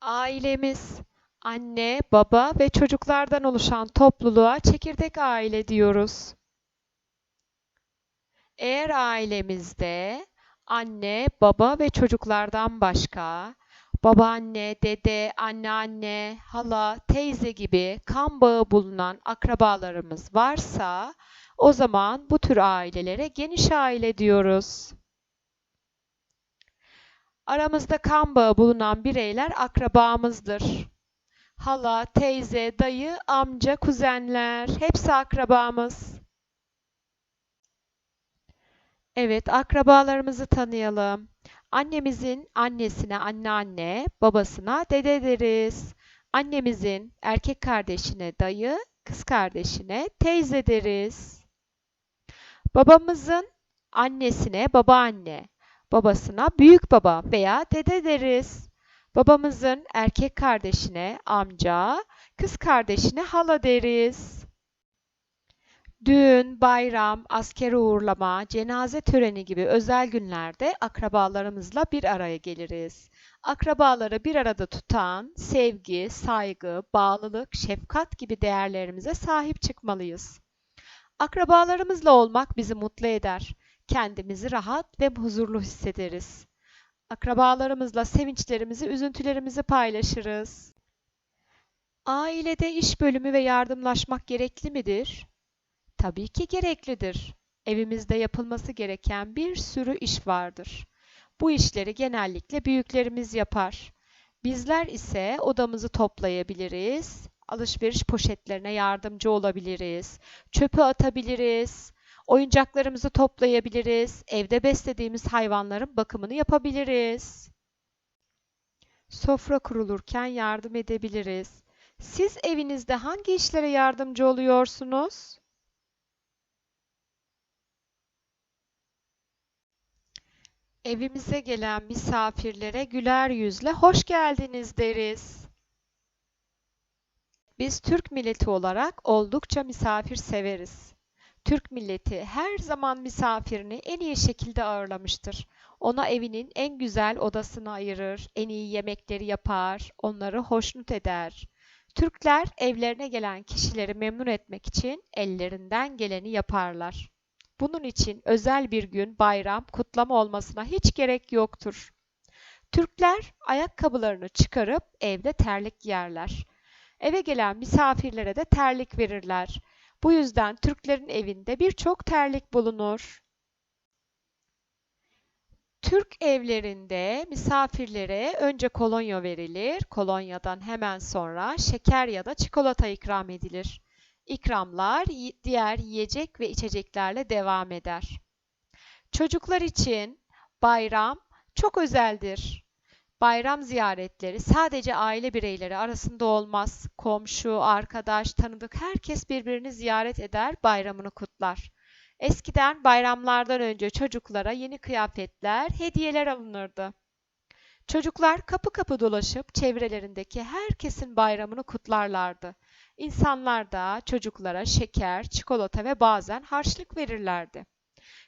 Ailemiz anne, baba ve çocuklardan oluşan topluluğa çekirdek aile diyoruz. Eğer ailemizde anne, baba ve çocuklardan başka babaanne, dede, anneanne, hala, teyze gibi kan bağı bulunan akrabalarımız varsa o zaman bu tür ailelere geniş aile diyoruz. Aramızda kan bağı bulunan bireyler akrabamızdır. Hala, teyze, dayı, amca, kuzenler hepsi akrabamız. Evet, akrabalarımızı tanıyalım. Annemizin annesine anneanne, babasına dede deriz. Annemizin erkek kardeşine dayı, kız kardeşine teyze deriz. Babamızın annesine babaanne, babasına büyük baba veya dede deriz. Babamızın erkek kardeşine amca, kız kardeşine hala deriz. Düğün, bayram, askere uğurlama, cenaze töreni gibi özel günlerde akrabalarımızla bir araya geliriz. Akrabaları bir arada tutan sevgi, saygı, bağlılık, şefkat gibi değerlerimize sahip çıkmalıyız. Akrabalarımızla olmak bizi mutlu eder. Kendimizi rahat ve huzurlu hissederiz. Akrabalarımızla sevinçlerimizi, üzüntülerimizi paylaşırız. Ailede iş bölümü ve yardımlaşmak gerekli midir? Tabii ki gereklidir. Evimizde yapılması gereken bir sürü iş vardır. Bu işleri genellikle büyüklerimiz yapar. Bizler ise odamızı toplayabiliriz, alışveriş poşetlerine yardımcı olabiliriz, çöpü atabiliriz, oyuncaklarımızı toplayabiliriz, evde beslediğimiz hayvanların bakımını yapabiliriz. Sofra kurulurken yardım edebiliriz. Siz evinizde hangi işlere yardımcı oluyorsunuz? Evimize gelen misafirlere güler yüzle hoş geldiniz deriz. Biz Türk milleti olarak oldukça misafir severiz. Türk milleti her zaman misafirini en iyi şekilde ağırlamıştır. Ona evinin en güzel odasını ayırır, en iyi yemekleri yapar, onları hoşnut eder. Türkler evlerine gelen kişileri memnun etmek için ellerinden geleni yaparlar. Bunun için özel bir gün, bayram, kutlama olmasına hiç gerek yoktur. Türkler ayakkabılarını çıkarıp evde terlik giyerler. Eve gelen misafirlere de terlik verirler. Bu yüzden Türklerin evinde birçok terlik bulunur. Türk evlerinde misafirlere önce kolonya verilir. Kolonyadan hemen sonra şeker ya da çikolata ikram edilir. İkramlar diğer yiyecek ve içeceklerle devam eder. Çocuklar için bayram çok özeldir. Bayram ziyaretleri sadece aile bireyleri arasında olmaz. Komşu, arkadaş, tanıdık herkes birbirini ziyaret eder, bayramını kutlar. Eskiden bayramlardan önce çocuklara yeni kıyafetler, hediyeler alınırdı. Çocuklar kapı kapı dolaşıp çevrelerindeki herkesin bayramını kutlarlardı. İnsanlar da çocuklara şeker, çikolata ve bazen harçlık verirlerdi.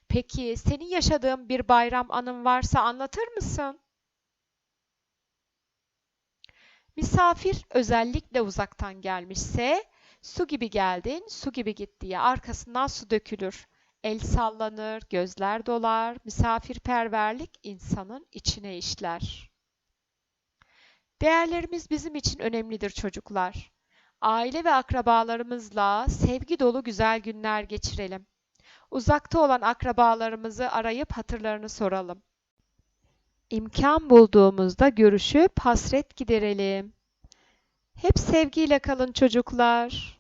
Peki senin yaşadığın bir bayram anın varsa anlatır mısın? Misafir özellikle uzaktan gelmişse su gibi geldin, su gibi git diye arkasından su dökülür. El sallanır, gözler dolar, misafirperverlik insanın içine işler. Değerlerimiz bizim için önemlidir çocuklar. Aile ve akrabalarımızla sevgi dolu güzel günler geçirelim. Uzakta olan akrabalarımızı arayıp hatırlarını soralım. İmkan bulduğumuzda görüşüp hasret giderelim. Hep sevgiyle kalın çocuklar.